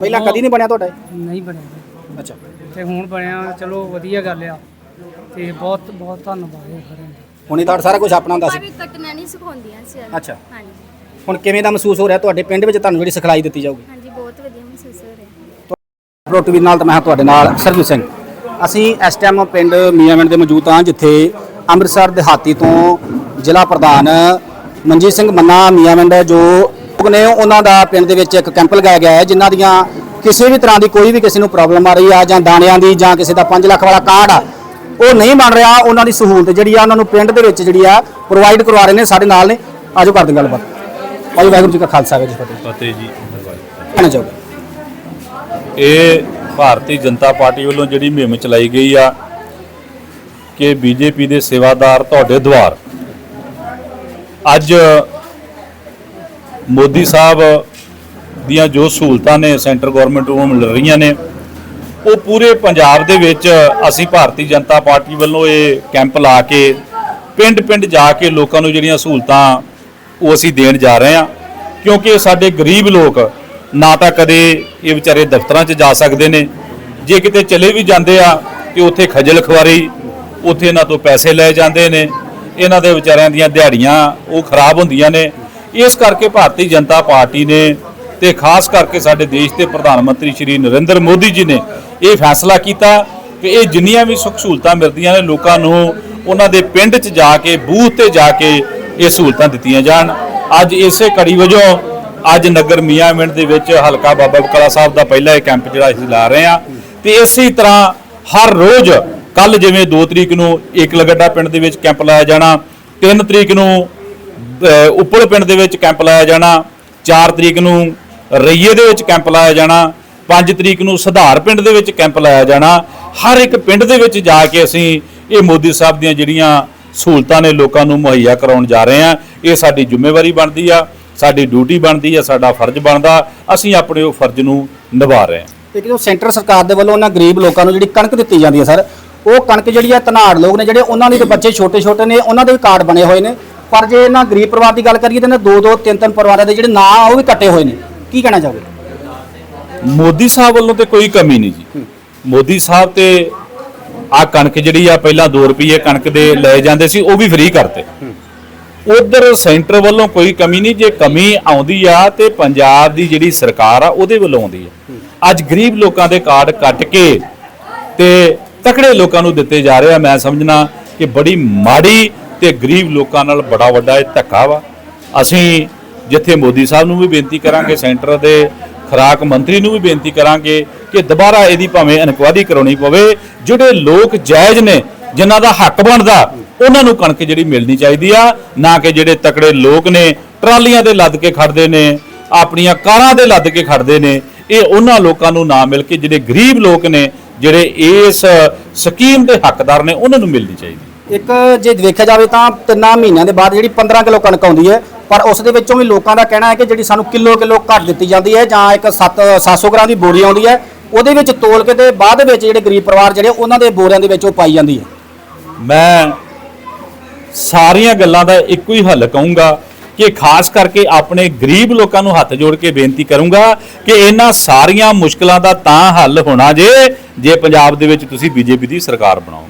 ਪਹਿਲਾਂ ਕਦੀ ਨਹੀਂ ਬਣਿਆ ਤੁਹਾਡਾ ਇਹ? ਨਹੀਂ ਬਣਿਆ। ਅੱਛਾ। ਤੇ ਹੁਣ ਬਣਿਆ ਚਲੋ ਵਧੀਆ ਗੱਲ ਆ। ਤੇ ਬਹੁਤ ਬਹੁਤ ਧੰਨਵਾਦ ਹੈ ਖੜੇ ਹੁਣ ਇਹ ਤੁਹਾਡਾ ਸਾਰਾ ਕੁਝ ਆਪਣਾ ਹੁੰਦਾ ਸੀ? ਵੀ ਕੱਟਣਾ ਨਹੀਂ ਸਿਖਾਉਂਦੀਆਂ ਸੀ ਅੱਛਾ। ਹਾਂਜੀ। ਹੁਣ ਕਿਵੇਂ ਦਾ ਮਹਿਸੂਸ ਹੋ ਰਿਹਾ ਤੁਹਾਡੇ ਪਿੰਡ ਵਿੱਚ? ਤੁਹਾਨੂੰ ਜਿਹੜੀ ਸਿਖਲਾਈ ਦਿੱਤੀ ਜਾਊਗੀ। ਹਾਂਜੀ ਬਹੁਤ ਵਧੀਆ ਮਹਿਸੂਸ ਹੋ ਰਿਹਾ। ਰੋਟਵੀਰ ਨਾਲ ਤਾਂ ਮੈਂ ਹਾਂ ਤੁਹਾਡੇ ਨਾਲ ਸਰਜੀਤ ਸਿੰਘ। ਅਸੀਂ ਇਸ ਟਾਈਮ ਪਿੰਡ ਮੀਆਂਵਿੰਡ ਦੇ ਮੌਜੂਦ ਹਾਂ ਜਿੱਥੇ ਅੰਮ੍ਰਿਤਸਰ ਦਿਹਾਤੀ ਤੋਂ ਜ਼ਿਲ੍ਹਾ ਪ੍ਰਧਾਨ ਮਨਜੀਤ ਸਿੰਘ ਮੰਨਾ ਮੀਆਂਵਿੰਡ ਜੋ ਲੋਕ ਨੇ ਉਹਨਾਂ ਦਾ ਪਿੰਡ ਦੇ ਵਿੱਚ ਇੱਕ ਕੈਂਪ ਲਗਾਇਆ ਗਿਆ ਹੈ ਜਿਨ੍ਹਾਂ ਦੀਆਂ ਕਿਸੇ ਵੀ ਤਰ੍ਹਾਂ ਦੀ ਕੋਈ ਵੀ ਕਿਸੇ ਨੂੰ ਪ੍ਰੋਬਲਮ ਆ ਰਹੀ ਆ ਜਾਂ ਦਾਣਿਆਂ ਦੀ ਜਾਂ ਕਿਸੇ ਦਾ 5 ਲੱਖ ਵਾਲਾ ਕਾਰਡ ਆ ਉਹ ਨਹੀਂ ਬਣ ਰਿਹਾ ਉਹਨਾਂ ਦੀ ਸਹੂਲਤ ਜਿਹੜੀ ਆ ਉਹਨਾਂ ਨੂੰ ਪਿੰਡ ਦੇ ਵਿੱਚ ਜਿਹੜੀ ਆ ਪ੍ਰੋਵਾਈਡ ਕਰਵਾ ਰਹੇ ਨੇ ਸਾਡੇ ਨਾਲ ਨੇ। ਆਜੋ ਕਰਦੇ ਗੱਲਬਾਤ। ਭਾਈ ਵਾਹਿਗੁਰੂ ਜੀ ਕਾ ਖਾਲਸਾ ਵਾਹਿਗੁਰੂ ਜੀ ਫਤਿਹ। ਫਤਿਹ ਜੀ ਕਹਿਣਾ ਚਾਹੋਗੇ? ਇਹ ਭਾਰਤੀ ਜਨਤਾ ਪਾਰਟੀ ਵੱਲੋਂ ਜਿਹੜੀ ਮੁਹਿੰਮ ਚਲਾਈ ਗਈ ਆ ਕਿ ਬੀਜੇਪੀ ਦੇ ਸੇਵਾਦਾਰ ਤੁਹਾਡੇ ਦੁਆਰ। ਅੱਜ ਮੋਦੀ ਸਾਹਿਬ ਦੀਆਂ ਜੋ ਸਹੂਲਤਾਂ ਨੇ ਸੈਂਟਰ ਗਵਰਨਮੈਂਟ ਨੂੰ ਮਿਲ ਰਹੀਆਂ ਨੇ, ਉਹ ਪੂਰੇ ਪੰਜਾਬ ਦੇ ਵਿੱਚ ਅਸੀਂ ਭਾਰਤੀ ਜਨਤਾ ਪਾਰਟੀ ਵੱਲੋਂ ਇਹ ਕੈਂਪ ਲਾ ਕੇ, ਪਿੰਡ-ਪਿੰਡ ਜਾ ਕੇ ਲੋਕਾਂ ਨੂੰ ਜਿਹੜੀਆਂ ਸਹੂਲਤਾਂ ਉਹ ਅਸੀਂ ਦੇਣ ਜਾ ਰਹੇ ਹਾਂ, ਕਿਉਂਕਿ ਸਾਡੇ ਗਰੀਬ ਲੋਕ ਨਾ ਤਾਂ ਕਦੇ ਇਹ ਵਿਚਾਰੇ ਦਫ਼ਤਰਾਂ 'ਚ ਜਾ ਸਕਦੇ ਨੇ, ਜੇ ਕਿਤੇ ਚਲੇ ਵੀ ਜਾਂਦੇ ਆ ਕਿ ਉੱਥੇ ਖਜਲ ਖਵਾਰੀ ਉੱਥੇ ਇਹਨਾਂ ਤੋਂ ਪੈਸੇ ਲਏ ਜਾਂਦੇ ਨੇ, ਇਹਨਾਂ ਦੇ ਵਿਚਾਰਿਆਂ ਦੀਆਂ ਦਿਹਾੜੀਆਂ ਉਹ ਖਰਾਬ ਹੁੰਦੀਆਂ ਨੇ ਇਸ ਕਰਕੇ ਭਾਰਤੀ ਜਨਤਾ ਪਾਰਟੀ ਨੇ ਤੇ ਖਾਸ ਕਰਕੇ ਸਾਡੇ ਦੇਸ਼ ਦੇ ਪ੍ਰਧਾਨ ਮੰਤਰੀ ਸ਼੍ਰੀ ਨਰਿੰਦਰ ਮੋਦੀ ਜੀ ਨੇ ਇਹ ਫੈਸਲਾ ਕੀਤਾ ਕਿ ਇਹ ਜਿੰਨੀਆਂ ਵੀ ਸੁੱਖ ਸਹੂਲਤਾਂ ਮਿਲਦੀਆਂ ਨੇ ਲੋਕਾਂ ਨੂੰ ਉਹਨਾਂ ਦੇ ਪਿੰਡ 'ਚ ਜਾ ਕੇ, ਬੂਥ ਤੇ ਜਾ ਕੇ ਇਹ ਸਹੂਲਤਾਂ ਦਿੱਤੀਆਂ ਜਾਣ। ਅੱਜ ਇਸੇ ਕੜੀ ਵਜੋਂ ਅੱਜ ਨਗਰ ਮੀਆਂ ਮੀਆਂਮਿੰਡ ਦੇ ਵਿੱਚ ਹਲਕਾ ਬਾਬਾ ਬਕਾਲਾ ਸਾਹਿਬ ਦਾ ਪਹਿਲਾ ਇਹ ਕੈਂਪ ਜਿਹੜਾ ਅਸੀਂ ਲਾ ਰਹੇ ਹਾਂ ਤੇ ਇਸੇ ਤਰ੍ਹਾਂ ਹਰ ਰੋਜ਼ ਕੱਲ ਜਿਵੇਂ 2 ਤਰੀਕ ਨੂੰ ਏਕਲਗੱਡਾ ਪਿੰਡ ਦੇ ਵਿੱਚ ਕੈਂਪ ਲਾਇਆ ਜਾਣਾ 3 ਤਰੀਕ ਨੂੰ ਉੱਪਲ ਪਿੰਡ ਦੇ ਵਿੱਚ ਕੈਂਪ ਲਾਇਆ ਜਾਣਾ 4 ਤਰੀਕ ਨੂੰ ਰਈਏ ਦੇ ਵਿੱਚ ਕੈਂਪ ਲਾਇਆ ਜਾਣਾ 5 ਤਰੀਕ ਨੂੰ ਸੁਧਾਰ ਪਿੰਡ ਦੇ ਵਿੱਚ ਕੈਂਪ ਲਾਇਆ ਜਾਣਾ, ਹਰ ਇੱਕ ਪਿੰਡ ਦੇ ਵਿੱਚ ਜਾ ਕੇ ਅਸੀਂ ਇਹ ਮੋਦੀ ਸਾਹਿਬ ਦੀਆਂ ਜਿਹੜੀਆਂ ਸਹੂਲਤਾਂ ਨੇ ਲੋਕਾਂ ਨੂੰ ਮੁਹੱਈਆ ਕਰਾਉਣ ਜਾ ਰਹੇ ਹਾਂ, ਇਹ ਸਾਡੀ ਜ਼ਿੰਮੇਵਾਰੀ ਬਣਦੀ ਆ, ਸਾਡੀ ਡਿਊਟੀ ਬਣਦੀ ਆ, ਸਾਡਾ ਫਰਜ਼ ਬਣਦਾ, ਅਸੀਂ ਆਪਣੇ ਉਹ ਫਰਜ਼ ਨੂੰ ਨਿਭਾ ਰਹੇ ਹਾਂ। ਇੱਕ ਜੋ ਸੈਂਟਰ ਸਰਕਾਰ ਦੇ ਵੱਲੋਂ ਉਹਨਾਂ ਗਰੀਬ ਲੋਕਾਂ ਨੂੰ ਜਿਹੜੀ ਕਣਕ ਦਿੱਤੀ ਜਾਂਦੀ ਹੈ, ਸਰ, ਉਹ ਕਣਕ ਜਿਹੜੀ ਹੈ, ਧਨਾੜ ਲੋਕ ਨੇ ਜਿਹੜੇ, ਉਹਨਾਂ ਦੇ ਬੱਚੇ ਛੋਟੇ ਛੋਟੇ ਨੇ, ਉਹਨਾਂ ਦੇ ਵੀ ਕਾਰਡ ਬਣੇ ਹੋਏ ਨੇ। ਪਰ ਜੇ ਇਹਨਾਂ ਗਰੀਬ ਪਰਿਵਾਰ ਦੀ ਗੱਲ ਕਰੀਏ ਤਾਂ ਇਹਨਾਂ ਦੋ ਦੋ ਤਿੰਨ ਤਿੰਨ ਪਰਿਵਾਰਾਂ ਦੇ ਜਿਹੜੇ ਨਾਂ ਆ ਉਹ ਵੀ ਕੱਟੇ ਹੋਏ ਨੇ। ਕੀ ਕਹਿਣਾ ਚਾਹੋਗੇ? ਮੋਦੀ ਸਾਹਿਬ ਵੱਲੋਂ ਤੇ ਕੋਈ ਕਮੀ ਨਹੀਂ ਜੀ। ਮੋਦੀ ਸਾਹਿਬ ਤੇ ਆ ਕਣਕ ਜਿਹੜੀ ਆ ਪਹਿਲਾਂ 2 ਰੁਪਏ ਕਣਕ ਦੇ ਲਏ ਜਾਂਦੇ ਸੀ ਉਹ ਵੀ ਫ੍ਰੀ ਕਰਤੇ। ਉਧਰ ਸੈਂਟਰ ਵੱਲੋਂ ਕੋਈ ਕਮੀ ਨਹੀਂ ਜੇ ਕਮੀ ਆਉਂਦੀ ਆ ਤੇ ਪੰਜਾਬ ਦੀ ਜਿਹੜੀ ਸਰਕਾਰ ਆ ਉਹਦੇ ਵੱਲੋਂ ਆਉਂਦੀ ਆ। ਅੱਜ ਗਰੀਬ ਲੋਕਾਂ ਦੇ ਕਾਰਡ ਕੱਟ ਕੇ ਤੇ ਤਕੜੇ ਲੋਕਾਂ ਨੂੰ ਦਿੱਤੇ ਜਾ ਰਹੇ ਆ। ਮੈਂ ਸਮਝਣਾ ਕਿ ਬੜੀ ਮਾੜੀ ਤੇ ਗਰੀਬ ਲੋਕਾਂ ਨਾਲ ਬੜਾ ਵੱਡਾ ਇਹ ਧੱਕਾ ਵਾ। ਅਸੀਂ ਜਿੱਥੇ ਮੋਦੀ ਸਾਹਿਬ ਨੂੰ ਵੀ ਬੇਨਤੀ ਕਰਾਂਗੇ, ਸੈਂਟਰ ਦੇ ਖੁਰਾਕ ਮੰਤਰੀ ਨੂੰ ਵੀ ਬੇਨਤੀ ਕਰਾਂਗੇ ਕਿ ਦੁਬਾਰਾ ਇਹਦੀ ਭਾਵੇਂ ਇਨਕੁਆਇਰੀ ਕਰਾਉਣੀ ਪਵੇ। ਜਿਹੜੇ ਲੋਕ ਜਾਇਜ਼ ਨੇ, ਜਿਨ੍ਹਾਂ ਦਾ ਹੱਕ ਬਣਦਾ, ਉਹਨਾਂ ਨੂੰ ਕਣਕ ਜਿਹੜੀ ਮਿਲਣੀ ਚਾਹੀਦੀ ਆ, ਨਾ ਕਿ ਜਿਹੜੇ ਤਕੜੇ ਲੋਕ ਨੇ, ਟਰਾਲੀਆਂ ਤੇ ਲੱਦ ਕੇ ਖੜਦੇ ਨੇ, ਆਪਣੀਆਂ ਕਾਰਾਂ ਤੇ ਲੱਦ ਕੇ ਖੜਦੇ ਨੇ। ਇਹ ਉਹਨਾਂ ਲੋਕਾਂ ਨੂੰ ਨਾ ਮਿਲ ਕੇ ਜਿਹੜੇ ਗਰੀਬ ਲੋਕ ਨੇ, ਜਿਹੜੇ ਇਸ ਸਕੀਮ ਦੇ ਹੱਕਦਾਰ ਨੇ, ਉਹਨਾਂ ਨੂੰ ਮਿਲਣੀ ਚਾਹੀਦੀ। ਇੱਕ ਜੇ ਦੇਖਿਆ ਜਾਵੇ ਤਾਂ ਤਿੰਨਾਂ ਮਹੀਨਿਆਂ ਦੇ ਬਾਅਦ ਜਿਹੜੀ 15 ਕਿਲੋ ਕਣਕ ਆਉਂਦੀ ਹੈ, ਪਰ ਉਸ ਦੇ ਵਿੱਚੋਂ ਵੀ ਲੋਕਾਂ ਦਾ ਕਹਿਣਾ ਹੈ ਕਿ ਜਿਹੜੀ ਸਾਨੂੰ ਕਿਲੋ ਕਿਲੋ ਘੱਟ ਦਿੱਤੀ ਜਾਂਦੀ ਹੈ ਜਾਂ ਇੱਕ 7 700 ਗ੍ਰਾਮ ਦੀ ਬੋਰੀ ਆਉਂਦੀ ਹੈ, ਉਹਦੇ ਵਿੱਚ ਤੋਲ ਕੇ ਤੇ ਬਾਅਦ ਵਿੱਚ ਜਿਹੜੇ ਗਰੀਬ ਪਰਿਵਾਰ ਜਿਹੜੇ ਉਹਨਾਂ ਦੇ ਬੋਰਿਆਂ ਦੇ ਵਿੱਚ ਉਹ ਪਾਈ ਜਾਂਦੀ ਹੈ। ਮੈਂ ਸਾਰੀਆਂ ਗੱਲਾਂ ਦਾ ਇੱਕੋ ਹੀ ਹੱਲ ਕਹੂੰਗਾ ਕਿ ਖਾਸ ਕਰਕੇ ਆਪਣੇ ਗਰੀਬ ਲੋਕਾਂ ਨੂੰ ਹੱਥ ਜੋੜ ਕੇ ਬੇਨਤੀ ਕਰੂੰਗਾ ਕਿ ਇਹਨਾਂ ਸਾਰੀਆਂ ਮੁਸ਼ਕਲਾਂ ਦਾ ਤਾਂ ਹੱਲ ਹੋਣਾ ਜੇ ਜੇ ਪੰਜਾਬ ਦੇ ਵਿੱਚ ਤੁਸੀਂ ਬੀਜੇਪੀ ਦੀ ਸਰਕਾਰ ਬਣਾਓ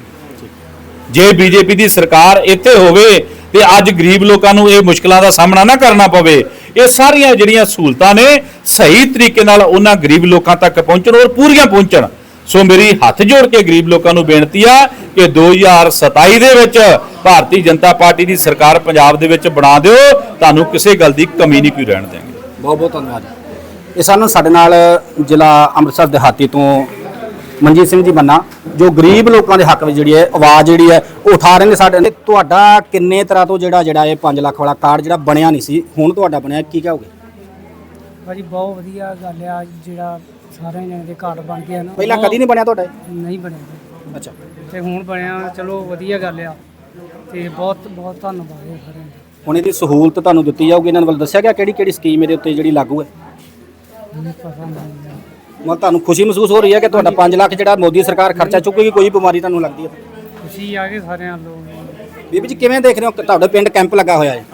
ਜੇ ਬੀਜੇਪੀ ਦੀ ਸਰਕਾਰ ਇੱਥੇ ਹੋਵੇ ਤੇ ਅੱਜ ਗਰੀਬ ਲੋਕਾਂ ਨੂੰ ਇਹ ਮੁਸ਼ਕਲਾਂ ਦਾ ਸਾਹਮਣਾ ਨਾ ਕਰਨਾ ਪਵੇ, ਇਹ ਸਾਰੀਆਂ ਜਿਹੜੀਆਂ ਸਹੂਲਤਾਂ ਨੇ ਸਹੀ ਤਰੀਕੇ ਨਾਲ ਉਹਨਾਂ ਗਰੀਬ ਲੋਕਾਂ ਤੱਕ ਪਹੁੰਚਣ ਔਰ ਪੂਰੀਆਂ ਪਹੁੰਚਣ। ਸੋ ਮੇਰੀ ਹੱਥ ਜੋੜ ਕੇ ਗਰੀਬ ਲੋਕਾਂ ਨੂੰ ਬੇਨਤੀ ਆ ਕਿ 2027 ਦੇ ਵਿੱਚ ਭਾਰਤੀ ਜਨਤਾ ਪਾਰਟੀ ਦੀ ਸਰਕਾਰ ਪੰਜਾਬ ਦੇ ਵਿੱਚ ਬਣਾ ਦਿਓ, ਤੁਹਾਨੂੰ ਕਿਸੇ ਗੱਲ ਦੀ ਕਮੀ ਨਹੀਂ ਕੋਈ ਰਹਿਣ ਦੇਣਗੇ। ਬਹੁਤ ਬਹੁਤ ਧੰਨਵਾਦ। ਇਹ ਸਾਨੂੰ ਸਾਡੇ ਨਾਲ ਜ਼ਿਲ੍ਹਾ ਅੰਮ੍ਰਿਤਸਰ ਦਿਹਾਤੀ ਤੋਂ ਮਨਜੀਤ ਸਿੰਘ ਜੀ ਬੰਨਾ ਜੋ ਗਰੀਬ ਲੋਕਾਂ ਦੇ ਹੱਕ ਵਿੱਚ ਜਿਹੜੀ ਹੈ ਆਵਾਜ਼ ਜਿਹੜੀ ਹੈ ਉਹ ਉਠਾ ਰਹੇ ਨੇ ਸਾਡੇ ਤੁਹਾਡਾ ਕਿੰਨੇ ਤਰ੍ਹਾਂ ਤੋਂ ਜਿਹੜਾ ਜਿਹੜਾ ਇਹ 5 ਲੱਖ ਵਾਲਾ ਕਾਰਡ ਜਿਹੜਾ ਬਣਿਆ ਨਹੀਂ ਸੀ ਹੁਣ ਤੁਹਾਡਾ ਬਣਿਆ ਕੀ ਕਹੋਗੇ? ਭਾਜੀ ਬਹੁਤ ਵਧੀਆ ਗੱਲ ਆ ਜਿਹੜਾ ਸਾਰਿਆਂ ਜਣੇ ਦੇ ਕਾਰਡ ਬਣ ਗਏ ਨਾ। ਪਹਿਲਾਂ ਕਦੀ ਨਹੀਂ ਬਣਿਆ ਤੁਹਾਡਾ? ਨਹੀਂ ਬਣਿਆ। ਅੱਛਾ। ਤੇ ਹੁਣ ਬਣਿਆ ਚਲੋ ਵਧੀਆ ਗੱਲ ਆ। ਤੇ ਬਹੁਤ ਬਹੁਤ ਧੰਨਵਾਦ ਹੈ ਖੜੇ ਹੁਣ ਇਹਦੀ ਸਹੂਲਤ ਤੁਹਾਨੂੰ ਦਿੱਤੀ ਜਾਊਗੀ ਇਹਨਾਂ ਵੱਲ ਦੱਸਿਆ ਗਿਆ ਕਿਹੜੀ ਕਿਹੜੀ ਸਕੀਮ ਇਹਦੇ ਉੱਤੇ ਜਿਹੜੀ ਲਾਗੂ ਹੈ? ਮੈਨੂੰ ਪਤਾ ਨਹੀਂ। ਮਤਲਬ ਤੁਹਾਨੂੰ ਖੁਸ਼ੀ ਮਹਿਸੂਸ ਹੋ ਰਹੀ ਹੈ ਕਿ ਤੁਹਾਡਾ 5 ਲੱਖ ਜਿਹੜਾ ਮੋਦੀ ਸਰਕਾਰ ਖਰਚਾ ਚੁੱਕੇਗੀ ਕੋਈ ਬਿਮਾਰੀ ਤੁਹਾਨੂੰ ਲੱਗਦੀ ਹੈ? ਖੁਸ਼ੀ ਆ ਗਈ ਸਾਰਿਆਂ ਲੋਕ ਬੀਬੀ ਜੀ ਕਿਵੇਂ ਦੇਖ ਰਹੇ ਹੋ? ਤੁਹਾਡੇ ਪਿੰਡ ਕੈਂਪ ਲੱਗਾ ਹੋਇਆ ਹੈ।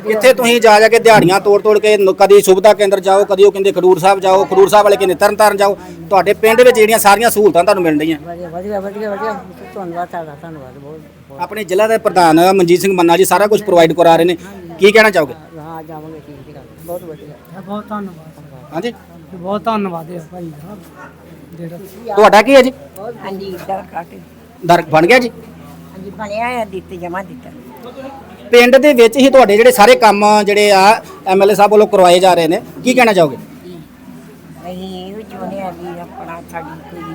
ਕਿੱਥੇ ਤੁਸੀਂ ਜਾ ਜਾ ਕੇ ਦਿਹਾੜੀਆਂ ਤੋੜ ਤੋੜ ਕੇ ਨ- ਕਦੀ ਸੁਵਿਧਾ ਕੇਂਦਰ ਜਾਓ ਕਦੀ ਉਹ ਕਹਿੰਦੇ ਖਡੂਰ ਸਾਹਿਬ ਜਾਓ ਖਡੂਰ ਸਾਹਿਬ ਵਾਲੇ ਕਹਿੰਦੇ ਤਰਨਤਾਰਨ ਜਾਓ। ਤੁਹਾਡੇ ਪਿੰਡ ਵਿੱਚ ਜਿਹੜੀਆਂ ਸਾਰੀਆਂ ਸਹੂਲਤਾਂ ਤੁਹਾਨੂੰ ਮਿਲ ਰਹੀਆਂ। ਵਧੀਆ ਵਧੀਆ ਵਧੀਆ ਵਧੀਆ ਧੰਨਵਾਦ ਤੁਹਾਡਾ ਧੰਨਵਾਦ ਬਹੁਤ ਬਹੁਤ ਆਪਣੇ ਜ਼ਿਲ੍ਹਾ ਦੇ ਪ੍ਰਧਾਨ ਮਨਜੀਤ ਸਿੰਘ ਮੰਨਾ ਜੀ ਸਾਰਾ ਕੁਝ ਪ੍ਰੋਵਾਈਡ ਕਰਾ ਰਹੇ ਨੇ। ਕੀ ਕਹਿਣਾ ਚਾਹੋਗੇ? ਹਾਂ ਜਾਵਾਂਗੇ ਠੀਕ ਠੀਕ ਬਹੁਤ ਵਧੀਆ। ਬਹੁਤ ਧੰਨਵਾਦ। ਹਾਂਜੀ। ਬਹੁਤ ਧੰਨਵਾਦ ਹੈ ਭਾਈ ਸਾਹਿਬ ਜਿਹੜਾ ਤੁਹਾਡਾ ਕੀ ਹੈ ਜੀ? ਹਾਂਜੀ ਦਰ ਕੱਟ ਦਰ ਬਣ ਗਿਆ ਜੀ? ਹਾਂਜੀ ਬਣਿਆ ਆ ਦਿੱਤੇ ਜਮਾ ਦਿੱਤਾ। ਪਿੰਡ ਦੇ ਵਿੱਚ ਹੀ ਤੁਹਾਡੇ ਜਿਹੜੇ ਸਾਰੇ ਕੰਮ ਜਿਹੜੇ ਆ ਐਮਐਲਏ ਸਾਹਿਬ ਵੱਲੋਂ ਕਰਵਾਏ ਜਾ ਰਹੇ ਨੇ ਕੀ ਕਹਿਣਾ ਚਾਹੋਗੇ? ਅਸੀਂ ਇਹ ਚਾਹੁੰਦੇ ਆ ਵੀ ਆਪਣਾ ਸਾਡੀ ਕੋਈ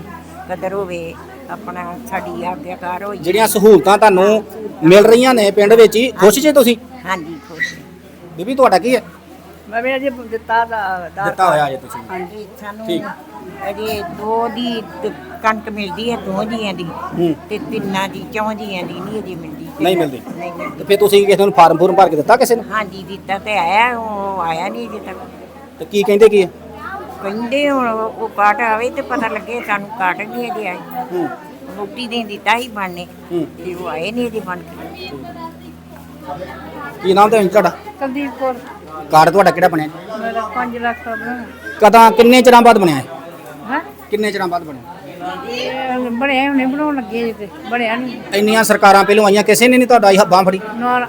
ਕਦਰ ਹੋਵੇ ਆਪਣਾ ਸਾਡੀ ਆਗਿਆਕਾਰ ਹੋਈ। ਜਿਹੜੀਆਂ ਸਹੂਲਤਾਂ ਤੁਹਾਨੂੰ ਮਿਲ ਰਹੀਆਂ ਨੇ ਪਿੰਡ ਵਿੱਚ ਹੀ ਖੁਸ਼ ਜੇ ਤੁਸੀਂ? ਹਾਂਜੀ ਖੁਸ਼ ਬੀਬੀ ਤੁਹਾਡਾ ਕੀ ਹੈ? ਮੈਂ ਵੀ ਅਜੇ ਦਿੱਤਾ ਦਾ ਦਿੱਤਾ ਹੋਇਆ ਜੇ ਤੁਸੀਂ? ਹਾਂਜੀ ਸਾਨੂੰ ਠੀਕ। ਅਜੇ ਦੋ ਦੀ ਤ- ਕਣਕ ਮਿਲਦੀ ਹੈ ਦੋ ਜੀਆਂ ਦੀ। ਹੂੰ। ਤੇ ਤਿੰਨਾਂ ਦੀ ਚੌਂ ਜੀਆਂ ਦੀ ਨਹੀਂ ਅਜੇ ਮਿਲਦੀ। ਨਹੀਂ ਮਿਲਦੀ? ਨਹੀਂ ਮਿਲਦੀ। ਤੇ ਫਿਰ ਤੁਸੀਂ ਕਿਸੇ ਨੂੰ ਫਾਰਮ ਫੂਰਮ ਭਰ ਕੇ ਦਿੱਤਾ ਕਿਸੇ ਨੂੰ? ਹਾਂਜੀ ਦਿੱਤਾ ਤੇ ਆਇਆ ਉਹ ਆਇਆ ਨਹੀਂ ਅਜੇ ਤੱਕ। ਤੇ ਕੀ ਕਹਿੰਦੇ ਕੀ ਹੈ? ਕਹਿੰਦੇ ਹੁਣ ਉਹ ਕਾਟ ਆਵੇ ਤੇ ਪਤਾ ਲੱਗੇ ਸਾਨੂੰ ਕਾਟ ਨਹੀਂ ਅਜੇ ਆਈ। ਹੂੰ। ਰੋਟੀ ਦੇ ਦਿੱਤਾ ਹੀ ਬਣਨੇ ਹੂੰ। ਤੇ ਉਹ ਆਏ ਨਹੀਂ ਅਜੇ ਬਣ ਕੇ। ਕੀ ਨਾਮ ਤੇ ਤੁਹਾਡਾ? ਕੁਲਦੀਪ ਕੌਰ। ਕਾਰਡ ਤੁਹਾਡਾ ਕਿਹੜਾ ਬਣਿਆ? ਮੇਰਾ 5 ਲੱਖ ਦਾ ਕਦਾਂ ਕਿੰਨੇ ਚਿਰਾਂ ਬਾਅਦ ਬਣਿਆ ਹੈ ਹੈ? ਕਿੰਨੇ ਚਿਰਾਂ ਬਾਅਦ ਬਣਿਆ? ਇਹ ਬਣਿਆ ਹੁਣੇ ਬਣਾਉਣ ਲੱਗੇ ਜੇ ਤੇ ਬਣਿਆ ਨਹੀਂ ਇੰਨੀਆਂ ਸਰਕਾਰਾਂ ਪਹਿਲੋਂ ਆਈਆਂ ਕਿਸੇ ਨੇ ਨਹੀਂ ਤੁਹਾਡਾ ਇਹ ਬਾਂਹ ਫੜੀ? ਨਾਲ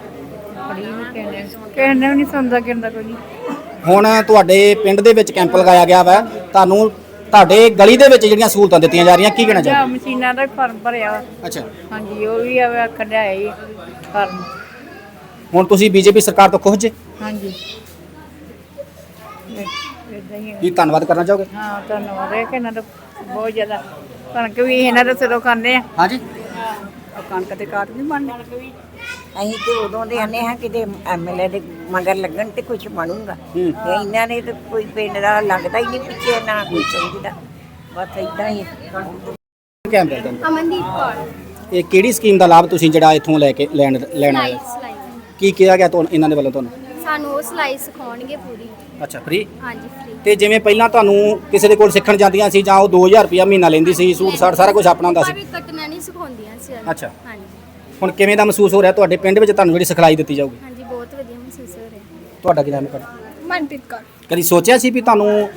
ਬੜੀ ਵੀ ਕਹਿੰਦੇ ਕਿਸੇ ਨੇ ਵੀ ਨਹੀਂ ਸੁਣਦਾ ਕਹਿੰਦਾ ਕੋਈ। ਨਹੀਂ ਹੁਣ ਤੁਹਾਡੇ ਪਿੰਡ ਦੇ ਵਿੱਚ ਕੈਂਪ ਲਗਾਇਆ ਗਿਆ ਵਾ ਤੁਹਾਨੂੰ ਤੁਹਾਡੇ ਗਲੀ ਦੇ ਵਿੱਚ ਜਿਹੜੀਆਂ ਸਹੂਲਤਾਂ ਦਿੱਤੀਆਂ ਜਾ ਰਹੀਆਂ ਕੀ ਕਹਿਣਾ ਜਾਂ ਚਾਹੋਗੇ? ਮਸ਼ੀਨਾਂ ਦਾ ਫਾਰਮ ਭਰਿਆ ਵਾ। ਅੱਛਾ। ਹਾਂਜੀ ਉਹ ਵੀ ਆ ਕੱਢਿਆ ਹੈ ਫਾਰਮ। ਹੁਣ ਤੁਸੀਂ ਬੀਜੇਪੀ ਸਰਕਾਰ ਤੋਂ ਖੁਸ਼ ਜੇ? ਹਾਂਜੀ। ਇਦਾਂ ਹੀ ਹੈ। ਕੀ ਧੰਨਵਾਦ ਕਰਨਾ ਚਾਹੋਗੇ? ਹਾਂ ਧੰਨਵਾਦ। ਹੈ ਕਿ ਇਹਨਾਂ ਦਾ ਬਹੁਤ ਜ਼ਿਆਦਾ ਕਣਕ ਵੀ ਇਹਨਾਂ ਦੇ ਸਿਰੋਂ ਖਾਂਦੇ ਆ। ਹਾਂਜੀ। ਉਹ ਕਣਕ ਦੇ ਕਾਟ ਨਹੀਂ ਬਣਨੇ। ਅਸੀਂ ਤੇ ਉਦੋਂ ਦੇ ਆਨੇ ਹਾਂ ਕਿਤੇ ਐਮਐਲਏ ਦੇ ਮਗਰ ਲੱਗਣ ਤੇ ਕੁਝ ਬਣੂਗਾ। ਹੂੰ। ਤੇ ਇਹਨਾਂ ਨੇ ਤੇ ਕੋਈ ਪਿੰਡ ਦਾ ਲੱਗਦਾ ਹੀ ਨਹੀਂ ਪਿੱਛੇ ਨਾ ਕੋਈ ਸਮਝਦਾ ਬਸ ਇਦਾਂ ਹੀ ਤੁਹਾਨੂੰ। ਅਮਨਦੀਪ ਕੌਰ। ਇਹ ਕਿਹੜੀ ਸਕੀਮ ਦਾ ਲਾਭ ਤੁਸੀਂ ਜਿਹੜਾ ਇੱਥੋਂ ਲੈ ਕੇ ਲੈਣ ਲੈਣ ਆਏ? ਸਿਲਾਈ ਹੋ? ਸਿਲਾਈ ਕੀ ਕਿਹਾ ਗਿਆ ਤੁਹਾਨੂੰ ਇਹਨਾਂ ਦੇ ਵੱਲੋਂ ਤੁਹਾਨੂੰ? ਸਾਨੂੰ ਉਹ ਸਿਲਾਈ ਸਿਖਾਉਣਗੇ ਪੂਰੀ। ਅੱਛਾ ਫ੍ਰੀ ਹਾਂਜੀ ਫ੍ਰੀ ਤੇ ਜਿਵੇਂ ਪਹਿਲਾਂ ਤੁਹਾਨੂੰ ਕਿਸੇ ਦੇ ਕੋਲ ਸਿੱਖਣ ਜਾਂਦੀਆਂ ਸੀ ਜਾਂ ਉਹ 2000 ਰੁਪਇਆ ਮਹੀਨਾ ਲੈਂਦੀ ਸੀ ਸੂਟ ਸਾਟ ਸਾਰਾ ਕੁਝ ਆਪਣਾ ਹੁੰਦਾ ਸੀ? ਵੀ ਕੱਟਣਾ ਨਹੀਂ ਸਿਖਾਉਂਦੀਆਂ ਸੀ। ਅੱਛਾ। ਹਾਂਜੀ। ਹੁਣ ਕਿਵੇਂ ਦਾ ਮਹਿਸੂਸ ਹੋ ਰਿਹਾ ਤੁਹਾਡੇ ਪਿੰਡ ਵਿੱਚ ਤੁਹਾਨੂੰ ਜਿਹੜੀ ਸਿਖਲਾਈ ਦਿੱਤੀ ਜਾਊਗੀ? ਹਾਂਜੀ ਬਹੁਤ ਵਧੀਆ ਮਹਿਸੂਸ ਹੋ ਰਿਹਾ। ਤੁਹਾਡਾ ਕੀ ਨਾਮ ਹੈ ਤੁਹਾਡਾ? ਮਨਪ੍ਰੀਤ ਕੌਰ। ਕਦੀ ਸੋਚਿਆ ਸੀ ਵੀ ਤੁਹਾਨੂੰ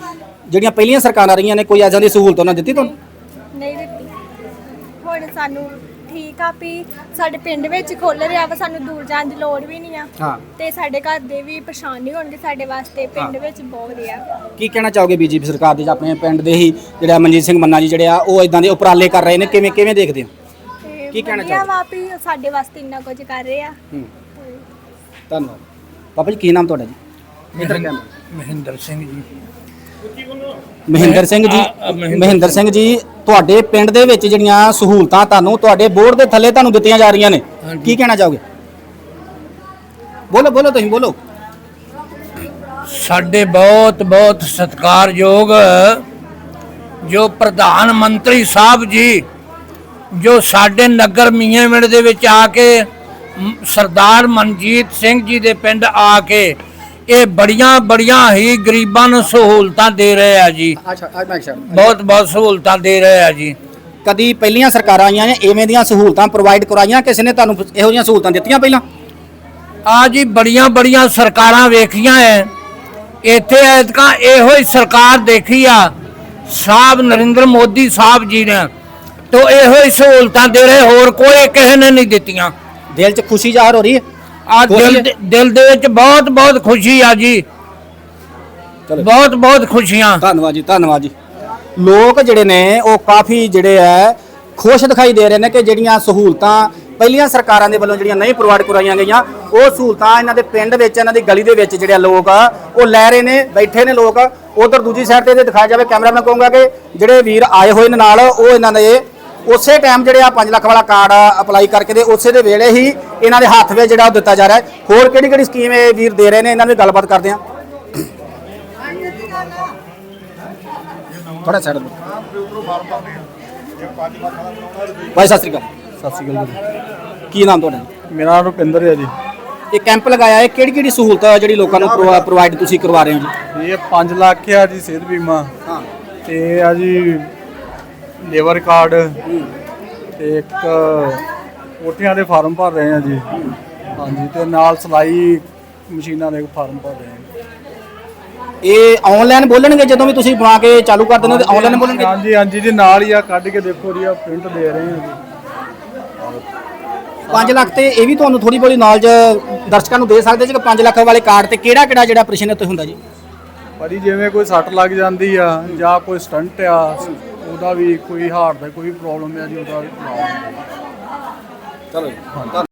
ਜਿਹੜੀਆਂ ਪਹਿਲੀਆਂ ਸਰਕਾਰਾਂ ਰਹੀਆਂ ਨੇ ਕੋਈ ਐਜਾਂ ਦੀ ਸਹੂਲਤ ਉਹਨਾਂ ਦਿੱਤੀ ਤੁਹਾਨੂੰ? ਨਹੀਂ ਦਿੱਤੀ। ਹੁਣ ਸਾਨੂੰ ਠੀਕ ਆ ਵੀ ਸਾਡੇ ਪਿੰਡ ਵਿੱਚ ਖੁੱਲ ਰਿਹਾ ਵਾ ਸਾਨੂੰ ਦੂਰ ਜਾਣ ਦੀ ਲੋੜ ਵੀ ਨਹੀਂ ਆ। ਹਾਂ। ਤੇ ਸਾਡੇ ਘਰ ਦੇ ਵੀ ਪਰੇਸ਼ਾਨ ਨਹੀਂ ਹੋਣਗੇ ਸਾਡੇ ਵਾਸਤੇ ਪਿੰਡ ਵਿੱਚ ਬਹੁਤ ਵਧੀਆ ਕੀ ਕਹਿਣਾ ਚਾਹੋਗੇ ਬੀਜੇਪੀ ਸਰਕਾਰ ਦੇ ਜਾਂ ਆਪਣੇ ਪਿੰਡ ਦੇ ਹੀ ਜਿਹੜਾ ਮਨਜੀਤ ਸਿੰਘ ਮੰਨਾ ਜੀ ਜਿਹੜੇ ਆ ਉਹ ਇਦਾਂ ਦੇ ਉਪਰਾਲੇ ਕਰ ਰਹੇ ਨੇ ਕਿਵੇਂ ਕਿਵੇਂ ਦੇਖਦੇ ਹੋ? ਤੇ ਕੀ ਕਹਿਣਾ ਵਧੀਆ ਚਾਹੋਗੇ? ਵਾ ਵੀ ਸਾਡੇ ਵਾਸਤੇ ਇੰਨਾ ਕੁਝ ਕਰ ਰਹੇ ਆ। ਹੂੰ। ਧੰਨਵਾਦ। ਪਾਪਾ ਜੀ ਕੀ ਨਾਮ ਤੁਹਾਡਾ ਜੀ? ਮਹਿੰਦਰ ਸਿੰਘ ਜੀ। ਮਹਿੰਦਰ ਸਿੰਘ ਜੀ ਮਹਿੰਦਰ ਸਿੰਘ। ਜੀ ਤੁਹਾਡੇ ਪਿੰਡ ਦੇ ਵਿੱਚ ਜਿਹੜੀਆਂ ਸਹੂਲਤਾਂ ਤੁਹਾਨੂੰ ਤੁਹਾਡੇ ਬੋਰਡ ਦੇ ਥੱਲੇ ਤੁਹਾਨੂੰ ਦਿੱਤੀਆਂ ਜਾ ਰਹੀਆਂ ਨੇ। ਕੀ ਕਹਿਣਾ ਚਾਹੋਗੇ? ਬੋਲੋ ਬੋਲੋ ਤੁਸੀਂ ਬੋਲੋ। ਸਾਡੇ ਬਹੁਤ ਬਹੁਤ ਸਤਿਕਾਰਯੋਗ ਜੋ ਪ੍ਰਧਾਨ ਮੰਤਰੀ ਸਾਹਿਬ ਜੀ ਜੋ ਸਾਡੇ ਨਗਰ ਮੀਆਂਵਿੰਡ ਦੇ ਵਿੱਚ ਆ ਕੇ ਸਰਦਾਰ ਮਨਜੀਤ ਸਿੰਘ ਜੀ ਦੇ ਪਿੰਡ ਆ ਕੇ ਇਹ ਬੜੀਆਂ ਬੜੀਆਂ ਹੀ ਗਰੀਬਾਂ ਨੂੰ ਸਹੂਲਤਾਂ ਦੇ ਰਹੇ ਆ ਜੀ। ਅੱਛਾ ਬਹੁਤ ਬਹੁਤ ਸਹੂਲਤਾਂ ਦੇ ਰਹੇ ਆ ਜੀ। ਕਦੀ ਪਹਿਲੀਆਂ ਸਰਕਾਰਾਂ ਆਈਆਂ ਨੇ ਐਵੇਂ ਦੀਆਂ ਸਹੂਲਤਾਂ ਪ੍ਰੋਵਾਈਡ ਕਰਾਈਆਂ? ਕਿਸੇ ਨੇ ਤੁਹਾਨੂੰ ਇਹੋ ਜਿਹੀਆਂ ਸਹੂਲਤਾਂ ਦਿੱਤੀਆਂ ਪਹਿਲਾਂ? ਆ ਜੀ ਬੜੀਆਂ ਬੜੀਆਂ ਸਰਕਾਰਾਂ ਵੇਖੀਆਂ ਐ। ਇੱਥੇ ਐਤਕਾਂ ਇਹੋ ਹੀ ਸਰਕਾਰ ਦੇਖੀ ਆ ਸਾਹਿਬ ਨਰਿੰਦਰ ਮੋਦੀ ਸਾਹਿਬ ਜੀ ਨੇ। ਤੋ ਇਹੋ ਹੀ ਸਹੂਲਤਾਂ ਦੇ ਰਹੇ ਹੋਰ ਕੋਈ ਕਿਸੇ ਨੇ ਨਹੀਂ ਦਿੱਤੀਆਂ। ਦਿਲ 'ਚ ਖੁਸ਼ੀ ਜ਼ਾਹਰ ਹੋ ਰਹੀ ਹੈ? ਆ ਦਿਲ ਹੈ? ਦੇ- ਦਿਲ ਦੇ ਵਿੱਚ ਬਹੁਤ ਬਹੁਤ ਖੁਸ਼ੀ ਆ ਜੀ। ਚਲੋ। ਬਹੁਤ ਬਹੁਤ ਖੁਸ਼ੀਆਂ। ਧੰਨਵਾਦ ਜੀ ਧੰਨਵਾਦ ਜੀ। ਲੋਕ ਜਿਹੜੇ ਨੇ ਉਹ ਕਾਫੀ ਜਿਹੜੇ ਆ ਖੁਸ਼ ਦਿਖਾਈ ਦੇ ਰਹੇ ਨੇ ਕਿ ਜਿਹੜੀਆਂ ਸਹੂਲਤਾਂ ਪਹਿਲੀਆਂ ਸਰਕਾਰਾਂ ਦੇ ਵੱਲੋਂ ਜਿਹੜੀਆਂ ਨਹੀਂ ਪ੍ਰੋਵਾਈਡ ਕਰਾਈਆਂ ਗਈਆਂ ਉਹ ਸਹੂਲਤਾਂ ਇਹਨਾਂ ਦੇ ਪਿੰਡ ਵਿੱਚ ਇਹਨਾਂ ਦੀ ਗਲੀ ਦੇ ਵਿੱਚ ਜਿਹੜੇ ਲੋਕ ਆ ਉਹ ਲੈ ਰਹੇ ਨੇ ਬੈਠੇ ਨੇ ਲੋਕ। ਉਧਰ ਦੂਜੀ ਸਾਈਡ ਤੇ ਜੇ ਦਿਖਾਇਆ ਜਾਵੇ ਕੈਮਰਾ ਮੈਂ ਕਹੂੰਗਾ ਕਿ ਜਿਹੜੇ ਵੀਰ ਆਏ ਹੋਏ ਨੇ ਨਾਲ ਉਹ ਇਹਨਾਂ ਦੇ ਉਸੇ ਟਾਈਮ ਜਿਹੜੇ ਆ 5 ਲੱਖ ਵਾਲਾ ਕਾਰਡ ਅਪਲਾਈ ਕਰਕੇ ਦੇ ਉਸੇ ਦੇ ਵੇਲੇ ਹੀ ਇਹਨਾਂ ਦੇ ਹੱਥ ਵਿੱਚ ਜਿਹੜਾ ਉਹ ਦਿੱਤਾ ਜਾ ਰਿਹਾ ਹੈ। ਹੋਰ ਕਿਹੜੀ ਕਿਹੜੀ ਸਕੀਮ ਇਹ ਵੀਰ ਦੇ ਰਹੇ ਨੇ? ਇਹਨਾਂ ਦੀ ਗੱਲਬਾਤ ਕਰਦੇ ਹਾਂ। ਥੋੜਾ ਸਾਈਡ ਭਾਈ ਸਤਿ ਸ੍ਰੀ ਅਕਾਲ। ਸਤਿ ਸ਼੍ਰੀ ਅਕਾਲ ਜੀ। ਕੀ ਨਾਮ ਤੁਹਾਡਾ? ਮੇਰਾ ਨਾਮ ਰੁਪਿੰਦਰ ਹੈ ਜੀ। ਇਹ ਕੈਂਪ ਲਗਾਇਆ ਹੈ ਕਿਹੜੀ ਕਿਹੜੀ ਸਹੂਲਤ ਆ ਜਿਹੜੀ ਲੋਕਾਂ ਨੂੰ ਪ੍ਰੋਵਾਈਡ ਤੁਸੀਂ ਕਰਵਾ ਰਹੇ ਹੋ ਜੀ? ਇਹ 5 ਲੱਖ ਆ ਜੀ ਸਿਹਤ ਬੀਮਾ। ਹਾਂ। ਤੇ ਆ ਜੀ ਲੇਬਰ ਕਾਰਡ ਤੇ ਇੱਕ ਕੋਠੀਆਂ ਦੇ ਫਾਰਮ ਭਰ ਰਹੇ ਆ ਜੀ। ਹਾਂਜੀ ਤੇ ਨਾਲ ਸਲਾਈ ਮਸ਼ੀਨਾਂ ਦੇ ਫਾਰਮ ਭਰ ਰਹੇ ਆ। ਇਹ ਆਨਲਾਈਨ ਬੋਲਣਗੇ ਜਦੋਂ ਵੀ ਤੁਸੀਂ ਬਣਾ ਕੇ ਚਾਲੂ ਕਰ ਦਿੰਦੇ ਹੋ ਤੇ ਆਨਲਾਈਨ ਬੋਲਣਗੇ? ਹਾਂਜੀ ਹਾਂਜੀ ਜੀ ਨਾਲ ਹੀ ਆ ਕੱਢ ਕੇ ਦੇਖੋ ਜੀ ਆ ਪ੍ਰਿੰਟ ਦੇ ਰਹੇ ਆ ਜੀ। 5 ਲੱਖ ਤੇ ਇਹ ਵੀ ਤੁਹਾਨੂੰ ਥੋੜੀ ਬੜੀ ਨੌਲੇਜ ਦਰਸ਼ਕਾਂ ਨੂੰ ਦੇ ਸਕਦੇ ਜੀ ਕਿ 5 ਲੱਖ ਵਾਲੇ ਕਾਰਡ ਤੇ ਕਿਹੜਾ ਕਿਹੜਾ ਜਿਹੜਾ ਆਪਰੇਸ਼ਨ ਉੱਤੇ ਹੁੰਦਾ ਜੀ? ਭਾਜੀ ਜਿਵੇਂ ਕੋਈ ਸੱਟ ਲੱਗ ਜਾਂਦੀ ਆ ਜਾਂ ਕੋਈ ਸਟੰਟ ਆ ਉਹਦਾ ਵੀ ਕੋਈ ਹਾਰਟ ਦਾ ਕੋਈ ਪ੍ਰੋਬਲਮ ਆ ਜੀ ਉਹਦਾ ਵੀ ਇਲਾਜ ਹੁੰਦਾ ਜੀ। ਚਲੋ